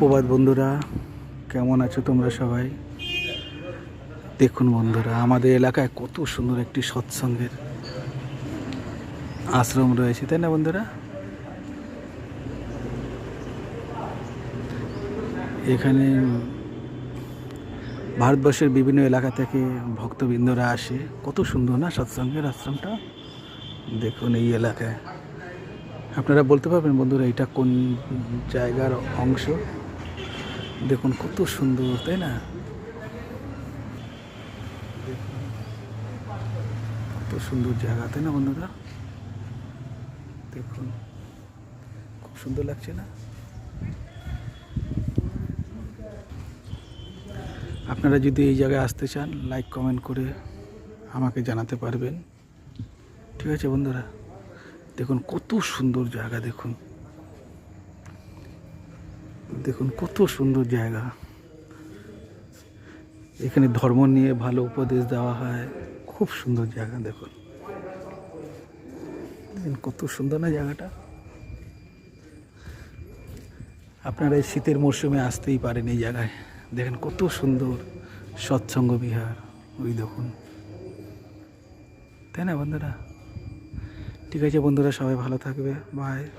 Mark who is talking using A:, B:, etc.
A: সুপ্রভাত বন্ধুরা, কেমন আছো তোমরা সবাই? দেখুন বন্ধুরা, আমাদের এলাকায় কত সুন্দর একটি সৎসঙ্গের আশ্রম রয়েছে, তাই না বন্ধুরা? এখানে ভারতবর্ষের বিভিন্ন এলাকা থেকে ভক্তবৃন্দরা আসে। কত সুন্দর না সৎসঙ্গের আশ্রমটা? দেখুন এই এলাকায়। আপনারা বলতে পারবেন বন্ধুরা, এটা কোন জায়গার অংশ? দেখুন কত সুন্দর, তাই না? কত সুন্দর জায়গা, তাই না বন্ধুরা? দেখুন, খুব সুন্দর লাগছে না? আপনারা যদি এই জায়গায় আসতে চান লাইক কমেন্ট করে আমাকে জানাতে পারবেন। ঠিক আছে বন্ধুরা? দেখুন, কত সুন্দর জায়গা, দেখুন। দেখুন, কত সুন্দর জায়গা। এখানে ধর্ম নিয়ে ভালো উপদেশ দেওয়া হয়। খুব সুন্দর জায়গা, দেখুন। কত সুন্দর না জায়গাটা। আপনারা এই শীতের মরশুমে আসতেই পারেন এই জায়গায়। দেখেন, কত সুন্দর সৎসঙ্গ বিহার। ওই দেখুন। তাই না বন্ধুরা? ঠিক আছে বন্ধুরা, সবাই ভালো থাকবে। বাই